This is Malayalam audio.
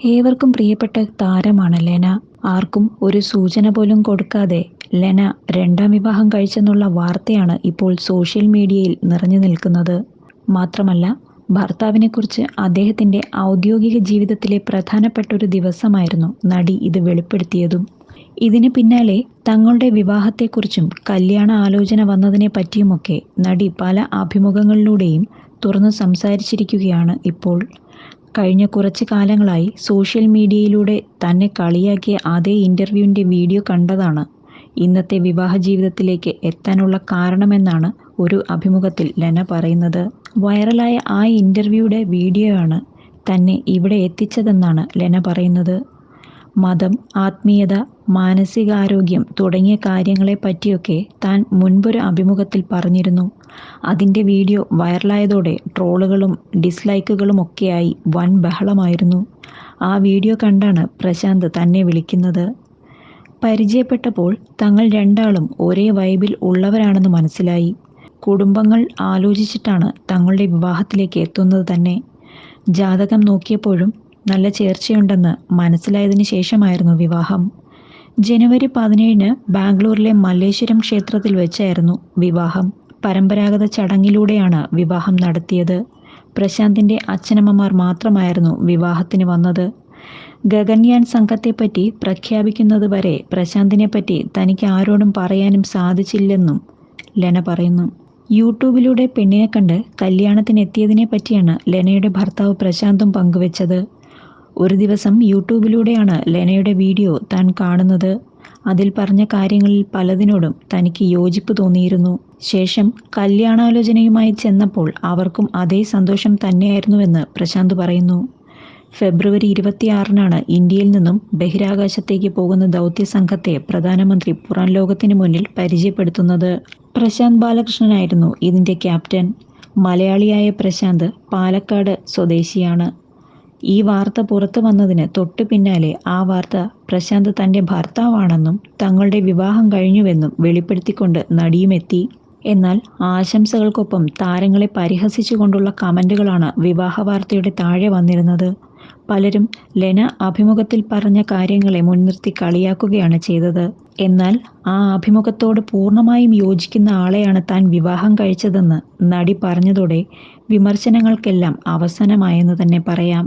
ഏവർക്കും പ്രിയപ്പെട്ട താരമാണ് ലെന. ആർക്കും ഒരു സൂചന പോലും കൊടുക്കാതെ ലെന രണ്ടാം വിവാഹം കഴിച്ചെന്നുള്ള വാർത്തയാണ് ഇപ്പോൾ സോഷ്യൽ മീഡിയയിൽ നിറഞ്ഞു നിൽക്കുന്നത്. മാത്രമല്ല ഭർത്താവിനെക്കുറിച്ച് അദ്ദേഹത്തിന്റെ ഔദ്യോഗിക ജീവിതത്തിലെ പ്രധാനപ്പെട്ട ഒരു ദിവസമായിരുന്നു നടി ഇത് വെളിപ്പെടുത്തിയതും. ഇതിന് പിന്നാലെ തങ്ങളുടെ വിവാഹത്തെക്കുറിച്ചും കല്യാണ ആലോചന വന്നതിനെ പറ്റിയുമൊക്കെ നടി പല അഭിമുഖങ്ങളിലൂടെയും തുറന്നു സംസാരിച്ചിരിക്കുകയാണ് ഇപ്പോൾ. കഴിഞ്ഞ കുറച്ച് കാലങ്ങളായി സോഷ്യൽ മീഡിയയിലൂടെ തന്നെ കളിയാക്കിയ അതേ ഇന്റർവ്യൂവിന്റെ വീഡിയോ കണ്ടതാണ്. ഇന്നത്തെ വിവാഹ ജീവിതത്തിലേക്ക് എത്താനുള്ള കാരണമെന്നാണ് ഒരു അഭിമുഖത്തിൽ ലെന പറയുന്നത്. വൈറലായ ആ ഇന്റർവ്യൂയുടെ വീഡിയോ ആണ് തന്നെ ഇവിടെ എത്തിച്ചതെന്നാണ് ലെന പറയുന്നത്. മതം ആത്മീയത മാനസികാരോഗ്യം തുടങ്ങിയ കാര്യങ്ങളെ പറ്റിയൊക്കെ താൻ മുൻപൊരു അഭിമുഖത്തിൽ പറഞ്ഞിരുന്നു. അതിന്റെ വീഡിയോ വൈറലായതോടെ ട്രോളുകളും ഡിസ്ലൈക്കുകളും ഒക്കെയായി വൻ ബഹളമായിരുന്നു. ആ വീഡിയോ കണ്ടാണ് പ്രശാന്ത് തന്നെ വിളിക്കുന്നത്. പരിചയപ്പെട്ടപ്പോൾ തങ്ങൾ രണ്ടാളും ഒരേ വൈബിൽ ഉള്ളവരാണെന്ന് മനസ്സിലായി. കുടുംബങ്ങൾ ആലോചിച്ചിട്ടാണ് തങ്ങളുടെ വിവാഹത്തിലേക്ക് എത്തുന്നത് തന്നെ. ജാതകം നോക്കിയപ്പോഴും നല്ല ചേർച്ചയുണ്ടെന്ന് മനസ്സിലായതിനു ശേഷമായിരുന്നു വിവാഹം. ജനുവരി പതിനേഴിന് ബാംഗ്ലൂരിലെ മല്ലേശ്വരം ക്ഷേത്രത്തിൽ വെച്ചായിരുന്നു വിവാഹം. പരമ്പരാഗത ചടങ്ങിലൂടെയാണ് വിവാഹം നടത്തിയത്. പ്രശാന്തിന്റെ അച്ഛനമ്മമാർ മാത്രമായിരുന്നു വിവാഹത്തിന് വന്നത്. ഗഗൻയാൻ സംഘത്തെപ്പറ്റി പ്രഖ്യാപിക്കുന്നത് വരെ പ്രശാന്തിനെപ്പറ്റി തനിക്ക് ആരോടും പറയാനും സാധിച്ചില്ലെന്നും ലെന പറയുന്നു. യൂട്യൂബിലൂടെ പെണ്ണിനെ കണ്ട് കല്യാണത്തിന് എത്തിയതിനെ പറ്റിയാണ് ലെനയുടെ ഭർത്താവ് പ്രശാന്തും പങ്കുവച്ചത്. ഒരു ദിവസം യൂട്യൂബിലൂടെയാണ് ലെനയുടെ വീഡിയോ താൻ കാണുന്നത്. അതിൽ പറഞ്ഞ കാര്യങ്ങളിൽ പലതിനോടും തനിക്ക് യോജിപ്പ് തോന്നിയിരുന്നു. ശേഷം കല്യാണാലോചനയുമായി ചെന്നപ്പോൾ അവർക്കും അതേ സന്തോഷം തന്നെയായിരുന്നുവെന്ന് പ്രശാന്ത് പറയുന്നു. ഫെബ്രുവരി ഇരുപത്തിയാറിനാണ് ഇന്ത്യയിൽ നിന്നും ബഹിരാകാശത്തേക്ക് പോകുന്ന ദൗത്യ സംഘത്തെ പ്രധാനമന്ത്രി പുറം ലോകത്തിന് മുന്നിൽ പരിചയപ്പെടുത്തുന്നത്. പ്രശാന്ത് ബാലകൃഷ്ണനായിരുന്നു ഇതിന്റെ ക്യാപ്റ്റൻ. മലയാളിയായ പ്രശാന്ത് പാലക്കാട് സ്വദേശിയാണ്. ഈ വാർത്ത പുറത്തു വന്നതിന് തൊട്ടു പിന്നാലെ ആ വാർത്ത പ്രശാന്ത് തന്റെ ഭർത്താവാണെന്നും തങ്ങളുടെ വിവാഹം കഴിഞ്ഞുവെന്നും വെളിപ്പെടുത്തിക്കൊണ്ട് നടിയുമെത്തി. എന്നാൽ ആശംസകൾക്കൊപ്പം താരങ്ങളെ പരിഹസിച്ചുകൊണ്ടുള്ള കമന്റുകളാണ് വിവാഹ വാർത്തയുടെ താഴെ വന്നിരുന്നത്. പലരും ലെന അഭിമുഖത്തിൽ പറഞ്ഞ കാര്യങ്ങളെ മുൻനിർത്തി കളിയാക്കുകയാണ് ചെയ്തത്. എന്നാൽ ആ അഭിമുഖത്തോട് പൂർണമായും യോജിക്കുന്ന ആളെയാണ് താൻ വിവാഹം കഴിച്ചതെന്ന് നടി പറഞ്ഞതോടെ വിമർശനങ്ങൾക്കെല്ലാം അവസാനമായെന്ന് തന്നെ പറയാം.